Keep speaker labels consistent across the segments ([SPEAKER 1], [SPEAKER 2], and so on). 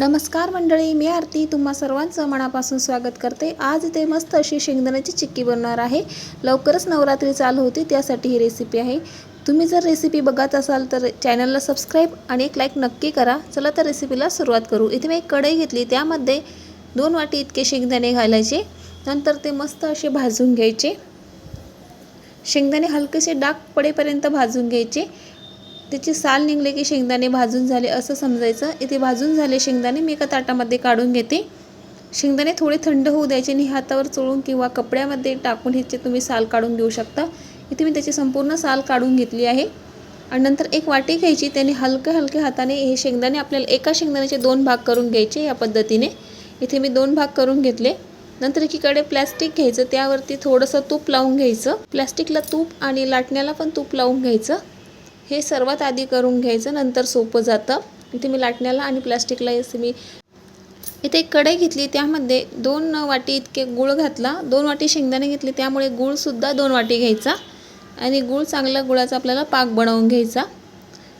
[SPEAKER 1] नमस्कार मंडळी मी आरती. तुम्हा सर्वांचं मनापासून स्वागत करते. आज इथे मस्त अशी शेंगदाण्याची चिक्की बनवणार आहे. लवकरच नवरात्री चालू होती त्यासाठी ही रेसिपी आहे. तुम्ही जर रेसिपी बघत असाल तर चॅनलला सबस्क्राईब आणि एक लाईक नक्की करा. चला तर रेसिपीला सुरुवात करू. इथे मी एक कढई घेतली. त्यामध्ये दोन वाटी इतके शेंगदाणे घालायचे. नंतर ते मस्त असे भाजून घ्यायचे. शेंगदाणे हलकेसे डाग पडेपर्यंत भाजून घ्यायचे. त्याची साल निघले की शेंगदाणे भाजून झाले असं समजायचं. इथे भाजून झाले शेंगदाणे मी एका ताटामध्ये काढून घेते. शेंगदाणे थोडे थंड होऊ द्यायचे आणि हातावर चोळून किंवा कपड्यामध्ये टाकून ह्याचे तुम्ही साल काढून घेऊ शकता. इथे मी त्याची संपूर्ण साल काढून घेतली आहे. आणि नंतर एक वाटी घ्यायची त्याने हलक्या हलक्या हाताने हे शेंगदाणे आपल्याला एका शेंगदाण्याचे दोन भाग करून घ्यायचे या पद्धतीने. इथे मी दोन भाग करून घेतले. नंतर एकीकडे प्लॅस्टिक घ्यायचं त्यावरती थोडंसं तूप लावून घ्यायचं. प्लॅस्टिकला तूप आणि लाटण्याला पण तूप लावून घ्यायचं. हे सर्वात आधी करून घ्यायचं नंतर सोपं जातं. इथे मी लाटण्याला आणि प्लास्टिकला मी इथे एक कढई घेतली त्यामध्ये दोन वाटी इतके गूळ घातला. दोन वाटी शेंगदाणे घेतले त्यामुळे गूळसुद्धा दोन वाटी घ्यायचा. आणि गूळ चांगला गुळाचा आपल्याला पाक बनवून घ्यायचा.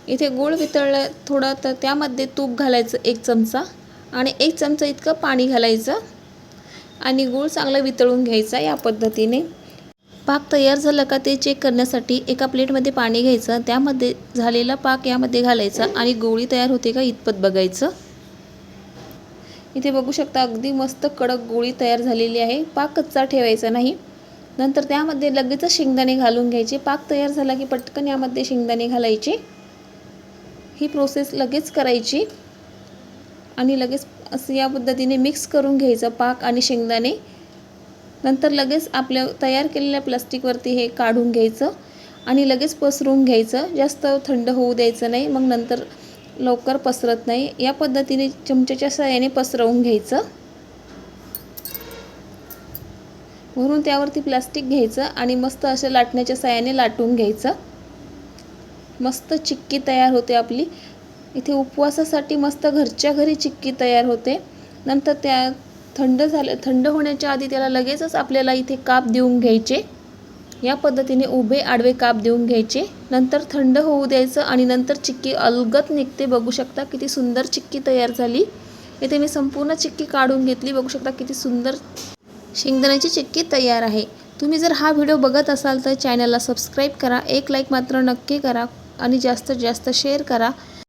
[SPEAKER 1] इथे गूळ वितळलं थोडं तर त्यामध्ये तूप घालायचं एक चमचा आणि एक चमचा इतकं पाणी घालायचं. आणि गूळ चांगलं वितळून घ्यायचा या पद्धतीने. पाक तयार झाला का ते चेक करण्यासाठी एका प्लेटमध्ये पाणी घ्यायचं त्यामध्ये झालेला पाक यामध्ये घालायचा आणि गोळी तयार होते का इतपत बघायचं. इथे बघू शकता अगदी मस्त कडक गोळी तयार झालेली आहे. पाक कच्चा ठेवायचा नाही. नंतर त्यामध्ये लगेचच शेंगदाणे घालून घ्यायचे. पाक तयार झाला की पटकन यामध्ये शेंगदाणे घालायचे. ही प्रोसेस लगेच करायची आणि लगेच असं या पद्धतीने मिक्स करून घ्यायचं पाक आणि शेंगदाणे. नंतर लगेच आपल्या तयार केलेल्या प्लास्टिकवरती हे काढून घ्यायचं आणि लगेच पसरून घ्यायचं. जास्त थंड होऊ द्यायचं नाही मग नंतर लवकर पसरत नाही. या पद्धतीने चमच्याच्या सहाय्याने पसरवून घ्यायचं. म्हणून त्यावरती प्लास्टिक घ्यायचं आणि मस्त असं लाटण्याच्या सहाय्याने लाटून घ्यायचं. मस्त चिक्की तयार होते आपली. इथे उपवासासाठी मस्त घरच्या घरी चिक्की तयार होते. नंतर त्या थंड झालं थंड होण्याच्या आधी त्याला लगेचच आपल्याला इथे काप देऊन घ्यायचे. या पद्धतीने उभे आडवे काप देऊन घ्यायचे. नंतर थंड होऊ द्यायचं आणि नंतर चिक्की अलगत निघते. बघू शकता किती सुंदर चिक्की तयार झाली. इथे मी संपूर्ण चिक्की काढून घेतली. बघू शकता किती सुंदर शेंगदाण्याची चिक्की तयार आहे. तुम्ही जर हा व्हिडिओ बघत असाल तर चॅनलला सबस्क्राईब करा. एक लाईक मात्र नक्की करा आणि जास्तीत जास्त शेअर करा.